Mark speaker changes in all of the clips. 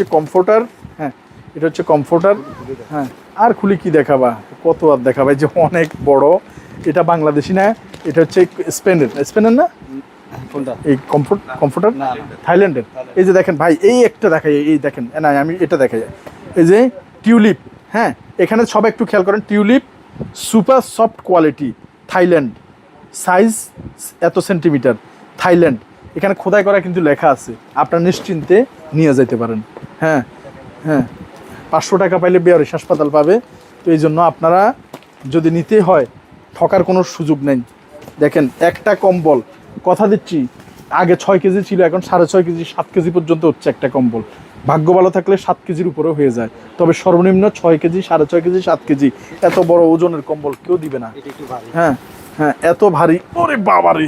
Speaker 1: হচ্ছে কমফোর্টার হ্যাঁ এটা হচ্ছে কমফোর্টার হ্যাঁ আর খুলি কি দেখাবা? কত আর দেখাবা? যে অনেক বড় এটা বাংলাদেশি না এটা হচ্ছে স্পেনের স্পেনের না? এই কমফোর্ট কমফোর্টার থাইল্যান্ডের। এই যে দেখেন ভাই এই একটা দেখাই এই দেখেন না আমি এটা দেখাই। এই যে টিউলিপ হ্যাঁ এখানে সব একটু খেয়াল করেন tulip super soft quality Thailand. Size এত সেন্টিমিটার থাইল্যান্ড। এখানে খোদাই করা কিন্তু লেখা আছে আপনার নিশ্চিন্তে নিয়ে যেতে পারেন। হ্যাঁ হ্যাঁ। পাঁচশো টাকা পাইলে বেয়ারিশ হাসপাতাল পাবে। তো এই জন্য আপনারা যদি নিতে হয় ঠকার কোনো সুযোগ নেই। দেখেন একটা কম্বল কথা দিচ্ছি আগে ছয় কেজি ছিল এখন সাড়ে ছয় কেজি সাত কেজি পর্যন্ত হচ্ছে একটা কম্বল। ভাগ্য ভালো থাকলে সাত কেজির উপরেও হয়ে যায়। তবে সর্বনিম্ন ছয় কেজি সাড়ে ছয় কেজি সাত কেজি এত বড় ওজনের কম্বল কেউ দিবে না।
Speaker 2: এটা একটু ভারী।
Speaker 1: হ্যাঁ হ্যাঁ এত ভারী। ওরে বাবারে!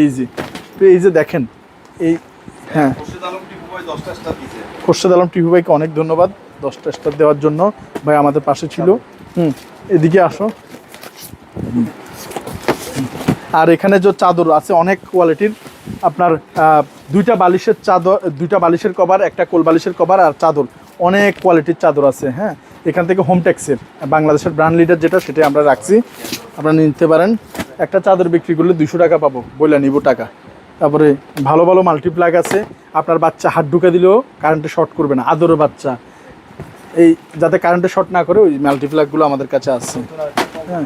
Speaker 1: এই যে তো এই যে দেখেন এই হ্যাঁ।
Speaker 3: খুরশেদ আলম টিপু
Speaker 1: টিভি ভাইকে অনেক ধন্যবাদ দশটা স্টার দেওয়ার জন্য। ভাই আমাদের পাশে ছিল। হুম এদিকে আসো। আর এখানে যে চাদর আছে অনেক কোয়ালিটির আপনার দুইটা বালিশের চাদর দুইটা বালিশের কভার একটা কোল বালিশের কভার আর চাদর। অনেক কোয়ালিটির চাদর আছে হ্যাঁ? এখান থেকে হোম ট্যাক্সের বাংলাদেশের ব্র্যান্ড লিডার যেটা সেটাই আমরা রাখছি। আপনারা নিতে পারেন। একটা চাদর বিক্রি করলে দুশো টাকা পাবো। বইলা নিব টাকা। তারপরে ভালো ভালো মাল্টিপ্লাগ আছে। আপনার বাচ্চা হাত ঢুকে দিলেও কারেন্টে শর্ট করবে না, আদরের বাচ্চা। এই যাতে কারেন্টে শর্ট না করে ওই মাল্টিপ্লাগগুলো আমাদের কাছে আছে। হ্যাঁ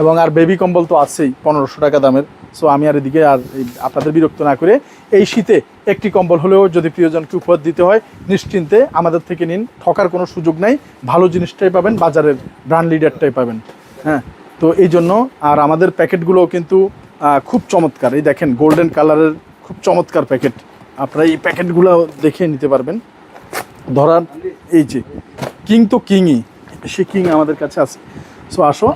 Speaker 1: এবং আর বেবি কম্বল তো আছেই, পনেরোশো টাকা দামের। সো আমি আর এদিকে আর আপনাদের বিরক্ত না করে এই শীতে একটি কম্বল হলেও যদি প্রিয়জনকে উপহার দিতে হয়, নিশ্চিন্তে আমাদের থেকে নিন। ঠকার কোনো সুযোগ নাই। ভালো জিনিসটাই পাবেন, বাজারের ব্র্যান্ড লিডারটাই পাবেন। হ্যাঁ তো এই জন্য আর আমাদের প্যাকেটগুলোও কিন্তু খুব চমৎকার। এই দেখেন গোল্ডেন কালারের খুব চমৎকার প্যাকেট আপনারা এই প্যাকেটগুলো দেখে নিতে পারবেন। ধরার, এই যে কিং তো কিংই সে কিং আমাদের কাছে আছে। সো আসো।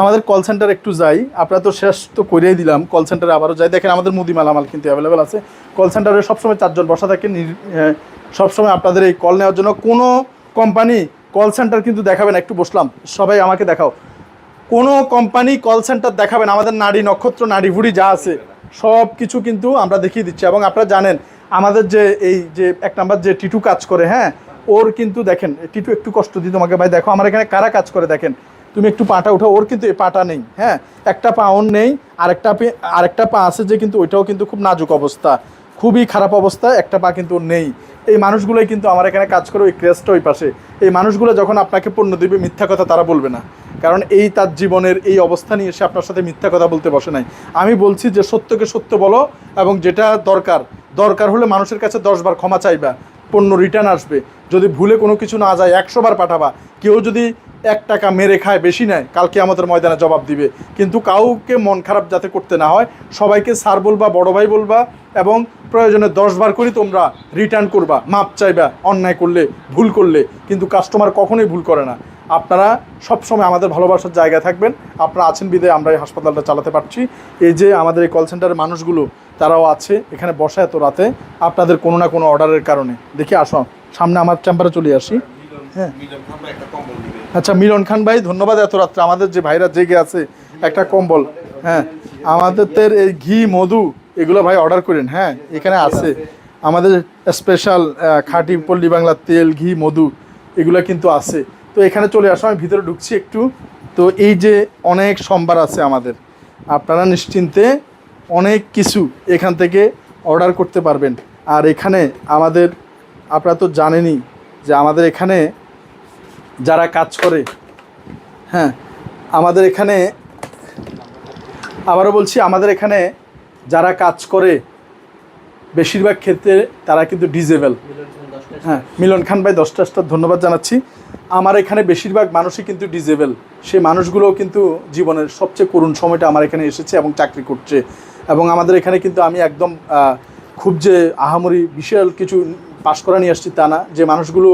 Speaker 1: আমাদের কল সেন্টার একটু যাই। আপনারা তো শেষ তো করেই দিলাম। কল সেন্টারে আবারও যাই। দেখেন, আমাদের মুদি মালামাল কিন্তু অ্যাভেলেবেল আছে। কল সেন্টারে সবসময় চারজন বসা থাকে। সবসময় আপনাদের এই কল নেওয়ার জন্য কোনো কোম্পানি কল সেন্টার কিন্তু দেখাবেন একটু বসলাম। সবাই আমাকে দেখাও। কোনো কোম্পানি কল সেন্টার দেখাবেন, আমাদের নারী নক্ষত্র, নারী ভুড়ি যা আছে, সব কিছু কিন্তু আমরা দেখিয়ে দিচ্ছি। এবং আপনারা জানেন, আমাদের যে এই যে এক নাম্বার যে টিটু কাজ করে হ্যাঁ ওর কিন্তু দেখেন, টিটু একটু কষ্ট দিই তোমাকে, ভাই দেখো, আমার এখানে কারা কাজ করে দেখেন? তুমি একটু পাটা উঠাও, ওর কিন্তু এই পাটা নেই হ্যাঁ একটা পা ওর নেই, আরেকটা আরেকটা পা আছে যে কিন্তু ওইটাও কিন্তু খুব নাজুক অবস্থা, খুবই খারাপ অবস্থা, একটা পা কিন্তু নেই। এই মানুষগুলোই কিন্তু আমার এখানে কাজ করে, ওই ক্রেস্টটা ওই পাশে। এই মানুষগুলো যখন আপনাকে পণ্য দিবে, মিথ্যা কথা তারা বলবে না। কারণ এই তার জীবনের এই অবস্থা নিয়ে এসে আপনার সাথে মিথ্যা কথা বলতে বসে নাই। আমি বলছি যে সত্যকে সত্য বলো এবং যেটা দরকার দরকার হলে মানুষের কাছে দশবার ক্ষমা চাইবা, পণ্য রিটার্ন আসবে। যদি ভুলে কোনো কিছু না যায়, একশো বার পাঠাবা। কেউ যদি এক টাকা মেরে খায়, বেশি নেয় কালকে আমাদের ময়দানে জবাব দিবে। কিন্তু কাউকে মন খারাপ যাতে করতে না হয়, সবাইকে স্যার বলবা, বড় ভাই বলবা এবং প্রয়োজনে দশবার করে তোমরা রিটার্ন করবা। মাপ চাইবা, অন্যায় করলে, ভুল করলে। কিন্তু কাস্টমার কখনোই ভুল করে না। আপনারা সবসময় আমাদের ভালোবাসার জায়গায় থাকবেন। আপনারা আছেন বিদায়, আমরা এই হাসপাতালটা চালাতে পারছি। এই যে আমাদের এই কল সেন্টারের মানুষগুলো, তারাও আছে, এখানে বসা এত রাতে, আপনাদের কোনো না কোনো অর্ডারের কারণে। দেখি আসো, সামনে আমার চেম্বারে চলে আসি। হ্যাঁ। আচ্ছা মিলন খান ভাই, ধন্যবাদ এত রাত্রে। আমাদের যে ভাইরা জেগে আছে, একটা কম্বল। হ্যাঁ আমাদের এই ঘি, মধু, এগুলো ভাই অর্ডার করেন। হ্যাঁ এখানে আছে। আমাদের স্পেশাল খাঁটি পল্লী বাংলার তেল, ঘি, মধু, এগুলো কিন্তু আছে। তো এখানে চলে আসো, আমি ভিতরে ঢুকছি একটু। তো এই যে অনেক সম্বার আছে আমাদের, আপনারা নিশ্চিন্তে অনেক কিছু এখান থেকে অর্ডার করতে পারবেন। আর এখানে আমাদের, আপনারা তো জানেনই যে আমাদের এখানে যারা কাজ করে হ্যাঁ আমাদের এখানে, আবারও বলছি, আমাদের এখানে যারা কাজ করে, বেশিরভাগ ক্ষেত্রে তারা কিন্তু ডিজেবল। হ্যাঁ মিলন খান ভাই, দশটা স্টার ধন্যবাদ জানাচ্ছি। আমার এখানে বেশিরভাগ মানুষই কিন্তু ডিজেবল সেই মানুষগুলোও কিন্তু জীবনের সবচেয়ে করুণ সময়টা আমার এখানে এসেছে এবং চাকরি করছে। এবং আমাদের এখানে কিন্তু আমি একদম খুব যে আহামরি বিশাল কিছু পাশ করা নিয়ে আসছি তা না। যে মানুষগুলো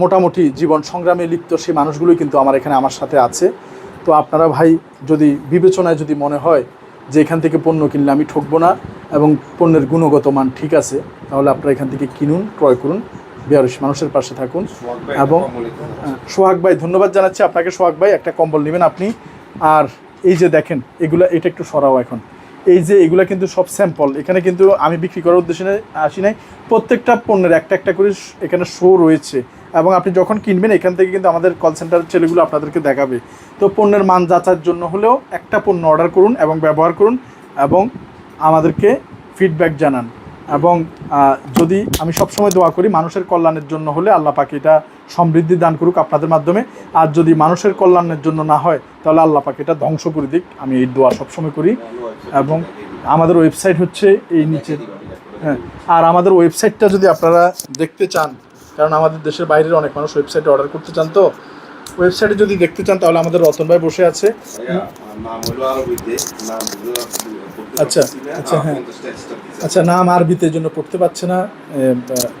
Speaker 1: মোটামুটি জীবন সংগ্রামে লিপ্ত, সেই মানুষগুলোই কিন্তু আমার এখানে আমার সাথে আছে। তো আপনারা ভাই, যদি বিবেচনায় যদি মনে হয় যে এখান থেকে পণ্য কিনলে আমি ঠকবো না এবং পণ্যের গুণগত মান ঠিক আছে তাহলে আপনারা এখান থেকে কিনুন ক্রয় করুন বেয়ারিশ মানুষের পাশে থাকুন এবং সোহাগ ভাই ধন্যবাদ জানাচ্ছি আপনাকে। সোহাগ ভাই একটা কম্বল নেবেন আপনি। আর এই যে দেখেন এগুলো এটা একটু সরাও এখন। এই যে এগুলা কিন্তু সব স্যাম্পল এখানে কিন্তু আমি বিক্রি করার উদ্দেশ্যে আসি নাই। প্রত্যেকটা পণ্যের একটা একটা করে এখানে শো রয়েছে। এবং আপনি যখন কিনবেন, এখান থেকে কিন্তু আমাদের কল সেন্টার ছেলেগুলো আপনাদেরকে দেখাবে। তো পণ্যের মান যাচার জন্য হলেও একটা পণ্য অর্ডার করুন এবং ব্যবহার করুন এবং আমাদেরকে ফিডব্যাক জানান। এবং যদি আমি সবসময় দোয়া করি, মানুষের কল্যাণের জন্য হলে আল্লাহ পাকে এটা সমৃদ্ধি দান করুক আপনাদের মাধ্যমে। আর যদি মানুষের কল্যাণের জন্য না হয়, তাহলে আল্লাহ পাকে এটা ধ্বংস করে দিক। আমি এই দোয়া সবসময় করি। এবং আমাদের ওয়েবসাইট হচ্ছে এই নিচে হ্যাঁ। আর আমাদের ওয়েবসাইটটা যদি আপনারা দেখতে চান কারণ আমাদের দেশের বাইরের অনেক মানুষ ওয়েবসাইটে অর্ডার করতে চান তো। ওয়েবসাইটে যদি দেখতে চান তাহলে আমাদের রতন ভাই বসে আছে। আচ্ছা, আচ্ছা, হ্যাঁ।
Speaker 3: 50 টা extra দিছে।
Speaker 1: আচ্ছা নাম আরবিতে জন্য পড়তে পারছে না।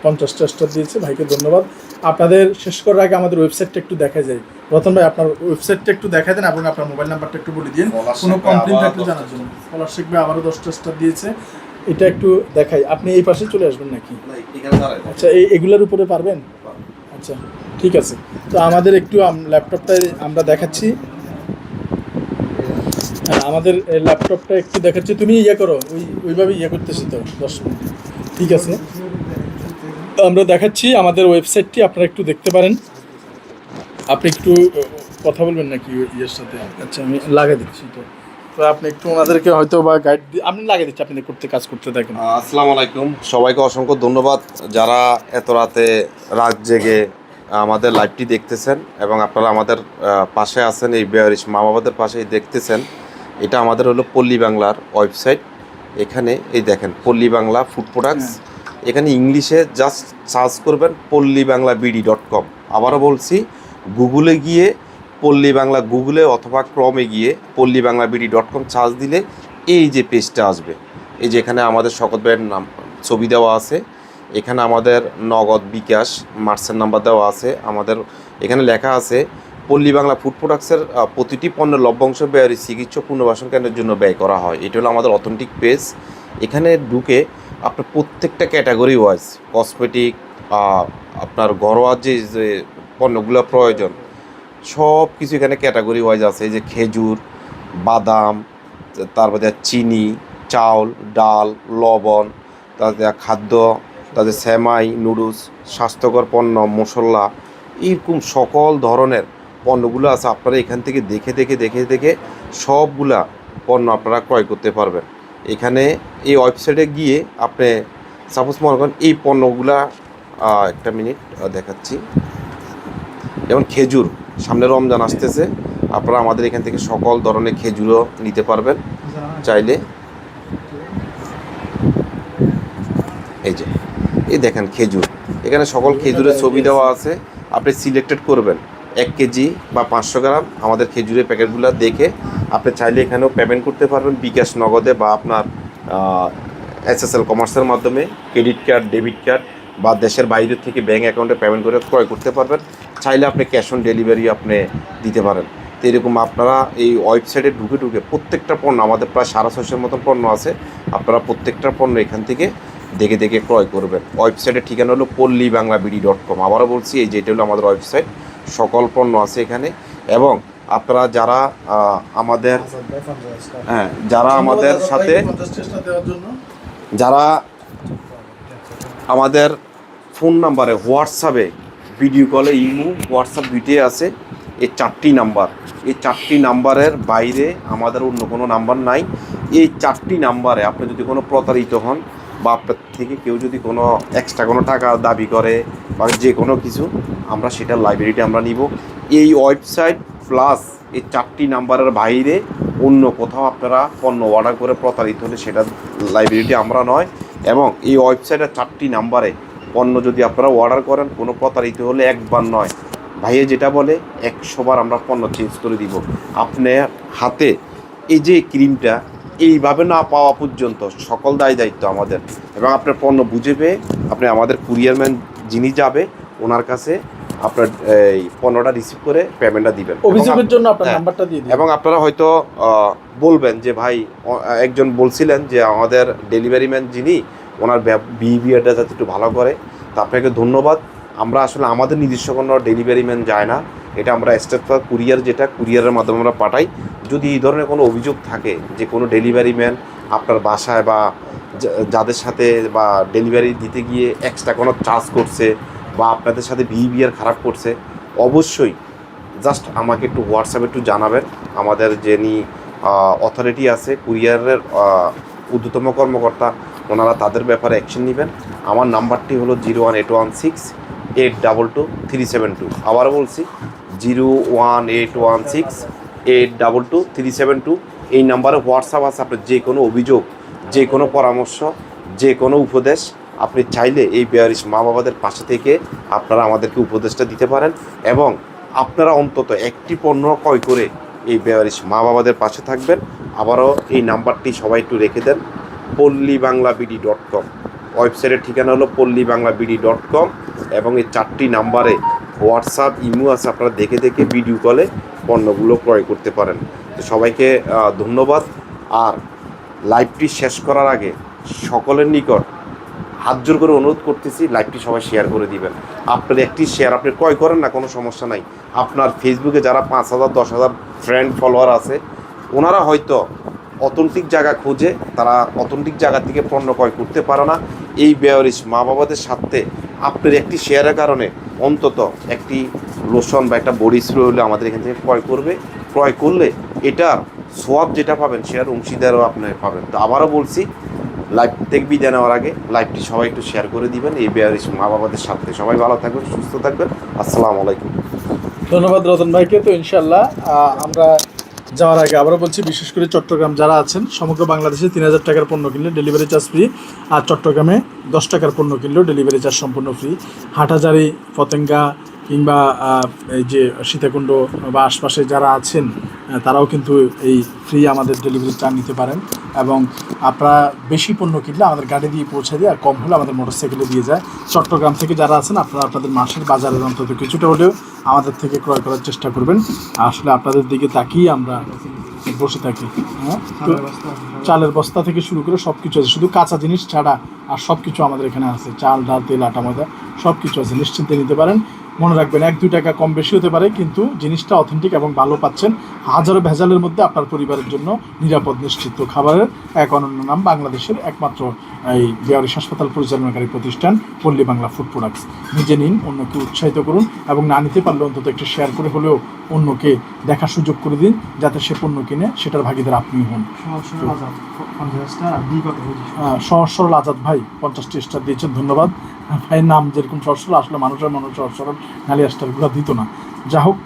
Speaker 1: পঞ্চাশটা স্টার দিয়েছে ভাইকে ধন্যবাদ। আপনাদের শেষ করার আগে আমাদের ওয়েবসাইটটা একটু দেখা যায়। রতন ভাই আপনার ওয়েবসাইটটা একটু দেখা দেন এবং আপনার মোবাইল নাম্বারটা একটু বলে দিন। কোনো কমপ্লেন থাকলে জানার জন্য স্কলারশিপ ভাই আবারও দশটা স্টার দিয়েছে। এটা একটু দেখাই। আপনি এই পাশে চলে আসবেন নাকি। আচ্ছা এই এগুলোর উপরে পারবেন? আচ্ছা ঠিক আছে। তো আমাদের একটু ল্যাপটপটায় আমরা দেখাচ্ছি। হ্যাঁ আমাদের ল্যাপটপটা একটু দেখাচ্ছি। তুমি ইয়ে করো ওই ওইভাবে ইয়ে করতেছি তো দশ মিনিট। ঠিক আছে। তো আমরা দেখাচ্ছি আমাদের ওয়েবসাইটটি আপনারা একটু দেখতে পারেন। আপনি একটু কথা বলবেন নাকি ইয়ের সাথে? আচ্ছা আমি লাগিয়ে দিচ্ছি তো তো আপনি একটু ওনাদেরকে হয়তো বা গাইড আপনি লাগিয়ে দিচ্ছি আপনি করতে কাজ করতে থাকেন।
Speaker 3: আসসালামু আলাইকুম। সবাইকে অসংখ্য ধন্যবাদ। যারা এত রাতে রাত জেগে আমাদের লাইভটি দেখতেছেন এবং আপনারা আমাদের পাশে আছেন এই বেয়ারিশ মা বাবাদের পাশেই দেখতেছেন এটা আমাদের হলো পল্লী বাংলার ওয়েবসাইট এখানে এই দেখেন পল্লী বাংলা ফুড প্রোডাক্টস এখানে ইংলিশে জাস্ট সার্চ করবেন পল্লী বাংলা বিডি ডট কম আবারও বলছি গুগলে গিয়ে পল্লী বাংলা গুগলে অথবা ক্রমে গিয়ে Palli Bangla BD dot com search দিলে এই যে পেজটা আসবে। এই যে এখানে আমাদের শকত ভাইয়ের নাম, ছবি দেওয়া আছে। এখানে আমাদের নগদ বিকাশ মার্চের নাম্বার দেওয়া আছে। আমাদের এখানে লেখা আছে, পল্লী বাংলা ফুড প্রোডাক্টসের প্রতিটি পণ্যের লভ্যাংশ ব্যয়ের চিকিৎসা পুনর্বাসন কেন্দ্রের জন্য ব্যয় করা হয়। এটা হলো আমাদের অথেন্টিক পেজ এখানে ঢুকে আপনার প্রত্যেকটা ক্যাটাগরি ওয়াইজ কসমেটিক আপনার ঘরোয়া যে পণ্যগুলো প্রয়োজন সব কিছু এখানে ক্যাটাগরি ওয়াইজ আছে যে খেজুর, বাদাম তারপর তারপরে চিনি, চাউল, ডাল, লবণ তাদের খাদ্য তাদের সেমাই, নুডলস, স্বাস্থ্যকর পণ্য, মশলা, এরকম সকল ধরনের পণ্যগুলো আছে। আপনারা এখান থেকে দেখে দেখে দেখে দেখে সবগুলা পণ্য আপনারা ক্রয় করতে পারবেন। এখানে এই ওয়েবসাইটে গিয়ে আপনি সাপোজ মনে করেন এই পণ্যগুলা একটা মিনিট দেখাচ্ছি। যেমন খেজুর। সামনে রমজান আসতেছে, আপনারা আমাদের এখান থেকে সকল ধরনের খেজুরও নিতে পারবেন চাইলে। এই যে, এই দেখেন খেজুর। এখানে সকল খেজুরের ছবি দেওয়া আছে, আপনি সিলেক্টেড করবেন। এক কেজি বা পাঁচশো গ্রাম আমাদের খেজুরের প্যাকেটগুলো দেখে আপনি চাইলে এখানেও পেমেন্ট করতে পারবেন বিকাশ নগদে বা আপনার এসএসএল কমার্সের মাধ্যমে ক্রেডিট কার্ড ডেবিট কার্ড বা দেশের বাইরে থেকে ব্যাঙ্ক অ্যাকাউন্টে পেমেন্ট করে ক্রয় করতে পারবেন। চাইলে আপনি ক্যাশ অন ডেলিভারি আপনি দিতে পারেন। তো এরকম আপনারা এই ওয়েবসাইটে ঢুকে ঢুকে প্রত্যেকটা পণ্য আমাদের প্রায় সাড়ে ছশোর মতন পণ্য আছে আপনারা প্রত্যেকটা পণ্য এখান থেকে দেখে দেখে ক্রয় করবেন। ওয়েবসাইটের ঠিকানা হলো পল্লী বাংলা বিডি ডট কম আবারও বলছি এই যেটা হলো আমাদের ওয়েবসাইট সকল পণ্য আছে এখানে। এবং আপনারা যারা আমাদের হ্যাঁ যারা আমাদের সাথে যারা আমাদের ফোন নাম্বারে হোয়াটসঅ্যাপে ভিডিও কলে ইমো, হোয়াটসঅ্যাপ দুইটাই আছে। এই চারটি নাম্বার। এই চারটি নাম্বারের বাইরে আমাদের অন্য কোনো নাম্বার নাই। এই চারটি নাম্বারে আপনি যদি কোনো প্রতারিত হন বা আপনার থেকে কেউ যদি কোনো এক্সট্রা কোনো টাকা দাবি করে বা যে কোনো কিছু, আমরা সেটার লাইব্রেরিটি আমরা নিব। এই ওয়েবসাইট প্লাস এই চারটি নাম্বারের বাইরে অন্য কোথাও আপনারা পণ্য অর্ডার করে প্রতারিত হলে সেটা লাইব্রেরিটি আমরা নয়। এবং এই ওয়েবসাইটের চারটি নাম্বারে পণ্য যদি আপনারা অর্ডার করেন কোনো প্রতারিত হলে একবার নয়। ভাইয়ে যেটা বলে একশোবার আমরা পণ্য চেঞ্জ করে দিব। আপনার হাতে এই যে ক্রিমটা এইভাবে না পাওয়া পর্যন্ত সকল দায় দায়িত্ব আমাদের। এবং আপনার পণ্য বুঝে পেয়ে আপনি আমাদের কুরিয়ারম্যান যিনি যাবে ওনার কাছে আপনার এই পণ্যটা রিসিভ করে পেমেন্টটা দিবেন।
Speaker 1: অভিযোগের জন্য আপনার
Speaker 3: হ্যাঁ।
Speaker 1: নাম্বারটা দিয়ে দিন
Speaker 3: এবং আপনারা হয়তো বলবেন যে ভাই একজন বলছিলেন যে আমাদের ডেলিভারি ম্যান যিনি ওনার বিহেভিয়ারটা যাতে একটু ভালো করে। তা আপনাকে ধন্যবাদ। আমরা আসলে আমাদের নিজস্ব কোনো ডেলিভারি ম্যান যায় না। এটা আমরা স্টেট কুরিয়ার যেটা কুরিয়ারের মাধ্যমে আমরা পাঠাই। যদি এই ধরনের কোনো অভিযোগ থাকে যে কোনো ডেলিভারি ম্যান আপনার বাসায় বা যাদের সাথে বা ডেলিভারি দিতে গিয়ে এক্সট্রা কোনো চার্জ করছে বা আপনাদের সাথে বিহেভিয়ার খারাপ করছে, অবশ্যই জাস্ট আমাকে একটু হোয়াটসঅ্যাপে একটু জানাবেন। আমাদের যিনি অথরিটি আছে কুরিয়ারের ঊর্ধ্বতম কর্মকর্তা ওনারা তাদের ব্যাপারে অ্যাকশন নেবেন। আমার নাম্বারটি হলো zero one eight one six eight double two three seven two. আবারও বলছি, zero one eight one six eight double two three seven two. এই নাম্বারে হোয়াটসঅ্যাপ আছে আপনার যে কোনো অভিযোগ, যে কোনো পরামর্শ, যে কোনো উপদেশ আপনি চাইলে এই বেয়ারিশ মা বাবাদের পাশে থেকে আপনারা আমাদেরকে উপদেশটা দিতে পারেন এবং আপনারা অন্তত একটি পণ্য ক্রয় করে এই বেয়ারিশ মা বাবাদের পাশে থাকবেন। আবারও এই নাম্বারটি সবাই একটু রেখে দেন। পল্লী বাংলা বিডি ডট কম। ওয়েবসাইটের ঠিকানা হলো পল্লী বাংলা বিডি ডট কম এবং এই চারটি নাম্বারে হোয়াটসঅ্যাপ, ইমো আছে, আপনারা দেখে দেখে ভিডিও কলে পণ্যগুলো ক্রয় করতে পারেন। তো সবাইকে ধন্যবাদ। আর লাইভটি শেষ করার আগে সকলের নিকট হাত জোর করে অনুরোধ করতেছি, লাইভটি সবাই শেয়ার করে দিবেন। আপনার একটি শেয়ার আপনি ক্রয় করেন না, কোনো সমস্যা নাই। আপনার ফেসবুকে যারা পাঁচ হাজার, দশ হাজার ফ্রেন্ড ফলোয়ার আছে, ওনারা হয়তো অথেন্টিক জায়গা খুঁজে, তারা অথেন্টিক জায়গা থেকে পণ্য ক্রয় করতে পারে না। এই বেয়ারিশ মা বাবাদের সাথে আপনার একটি শেয়ারের কারণে অন্তত একটি লোশন বা একটা বডি স্প্রে হলে আমাদের এখান থেকে ক্রয় করবে। ক্রয় করলে এটা সোয়াব যেটা পাবেন সেটার অংশীদারও আপনি পাবেন। তো আবারও বলছি, লাইভ থেকে বিদায় নেওয়ার আগে, লাইভটি সবাই একটু শেয়ার করে দিবেন। এই বেয়ারিশ মা বাবাদের সাথে সবাই ভালো থাকবেন, সুস্থ থাকবেন। আসসালামু আলাইকুম।
Speaker 1: ধন্যবাদ রতন ভাইকে। তো ইনশাল্লাহ আমরা যাওয়ার আগে আবারও বলছি, বিশেষ করে চট্টগ্রাম যারা আছেন, সমগ্র বাংলাদেশে তিন হাজার টাকার পণ্য কিনলে ডেলিভারি চার্জ ফ্রি আর চট্টগ্রামে দশ টাকার পণ্য কিনলেও ডেলিভারি চার্জ সম্পূর্ণ ফ্রি হাটাজারি পতেঙ্গা কিংবা এই যে সীতাকুণ্ড বা আশপাশে যারা আছেন তারাও কিন্তু এই ফ্রি আমাদের ডেলিভারি চার্জ নিতে পারেন এবং আপনারা বেশি পণ্য কিনলে আমাদের গাড়ি দিয়ে পৌঁছে দিয়ে আর কম হলে আমাদের মোটরসাইকেলে দিয়ে যায়। চট্টগ্রাম থেকে যারা আছেন আপনারা আপনাদের মাসের বাজারের অন্তত কিছুটা হলেও আমাদের থেকে ক্রয় করার চেষ্টা করবেন। আসলে আপনাদের দিকে তাকিয়ে আমরা বসে থাকি হ্যাঁ? চালের বস্তা থেকে শুরু করে সব কিছু আছে। শুধু কাঁচা জিনিস ছাড়া আর সব কিছু আমাদের এখানে আছে। চাল ডাল তেল আটা ময়দা সব কিছু আছে। নিশ্চিন্তে নিতে পারেন। মনে রাখবেন এক দুই টাকা কম বেশি হতে পারে কিন্তু জিনিসটা অথেন্টিক এবং ভালো পাচ্ছেন হাজারো ভেজালের মধ্যে আপনার পরিবারের জন্য নিরাপদ নিশ্চিত খাবারের এক অনন্য নাম বাংলাদেশের একমাত্র এই বেয়ারিশ হাসপাতাল পরিচালনাকারী প্রতিষ্ঠান পল্লী বাংলা ফুড প্রোডাক্টস। নিজে নিন অন্যকে উৎসাহিত করুন এবং না নিতে পারলে অন্তত একটু শেয়ার করে হলেও অন্যকে দেখার সুযোগ করে দিন যাতে সে পণ্য কিনে সেটার ভাগিদার আপনি হন। সহজ সরল আজাদ ভাই পঞ্চাশটি স্টার দিয়েছেন ধন্যবাদ। ভাইয়ের নাম যেরকম সহজ আসলে মানুষের মানুষ সহজ সরল নালি স্টারগুলো দিত না। যা হোক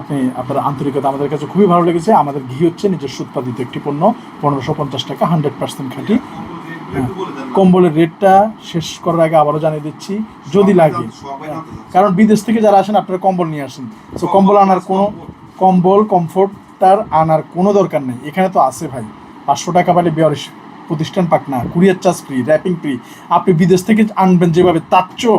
Speaker 1: আপনি, আপনার আন্তরিকতা আমাদের কাছে খুবই ভালো লেগেছে। আমাদের ঘি হচ্ছে নিজস্ব উৎপাদিত একটি পণ্য, পনেরোশো পঞ্চাশ টাকা হান্ড্রেড পার্সেন্ট খাঁটি। হ্যাঁ। কম্বলের রেটটা শেষ করার আগে আবারও জানিয়ে দিচ্ছি, যদি লাগে। কারণ বিদেশ থেকে যারা আসেন, আপনারা কম্বল নিয়ে আসেন। তো কম্বল আনার কোনো কম্বল কমফোর্টার আনার কোনো দরকার নেই। এখানে তো আছে ভাই, পাঁচশো টাকা পালে বিয়ারিশ প্রতিষ্ঠান পাক না, courier charge free wrapping free আপনি বিদেশ থেকে আনবেন যেভাবে তার চেয়েও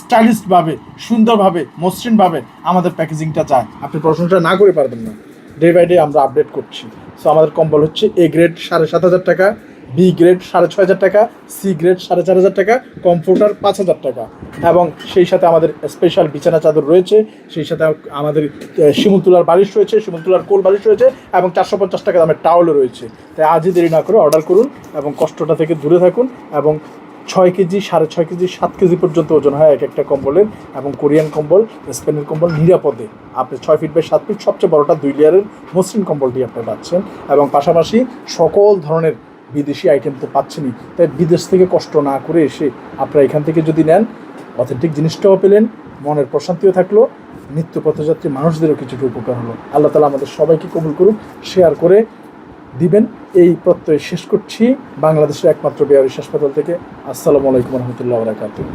Speaker 1: স্টাইলিশভাবে, সুন্দরভাবে, মসৃণভাবে আমাদের প্যাকেজিংটা চায়। আপনি প্রশংসা না করে পারবেন না। ডে বাই ডে আমরা আপডেট করছি। সো আমাদের কম্বল হচ্ছে এ গ্রেড সাড়ে সাত হাজার টাকা বি গ্রেড সাড়ে ছয় হাজার টাকা সি গ্রেড সাড়ে চার হাজার টাকা কমফোর্টার পাঁচ হাজার টাকা। এবং সেই সাথে আমাদের স্পেশাল বিছানা চাদর রয়েছে সেই সাথে আমাদের আহ, শিমুল তুলার বালিশ রয়েছে শিমুল তুলার কোল বালিশ রয়েছে এবং চারশো পঞ্চাশ টাকা দামের টাওয়ালও রয়েছে। তাই আজই দেরি না করে অর্ডার করুন এবং কষ্টটা থেকে দূরে থাকুন এবং ছয় কেজি সাড়ে ছয় কেজি সাত কেজি পর্যন্ত ওজন হয় এক একটা কম্বলের এবং কোরিয়ান কম্বল স্পেনের কম্বল নিরাপদে। আপনি ছয় ফিট বাই সাত ফিট সবচেয়ে বড়টা দুই লেয়ারের মসৃণ কম্বলটি আপনি পাচ্ছেন। এবং পাশাপাশি সকল ধরনের বিদেশি আইটেম তো পাচ্ছেনই। তাই বিদেশ থেকে কষ্ট না করে এসে আপনারা এখান থেকে যদি নেন অথেন্টিক জিনিসটাও পেলেন, মনের প্রশান্তিও থাকল, নিত্য পথযাত্রী মানুষদেরও কিছুটা উপকার হলো। আল্লাহ তালা আমাদের সবাইকে কবুল করুক শেয়ার করে দিবেন। এই প্রত্যয় শেষ করছি। বাংলাদেশের একমাত্র বেয়ারিশ হাসপাতাল থেকে। আসসালামু আলাইকুম রহমতুল্লাহ বরাকাতুহ।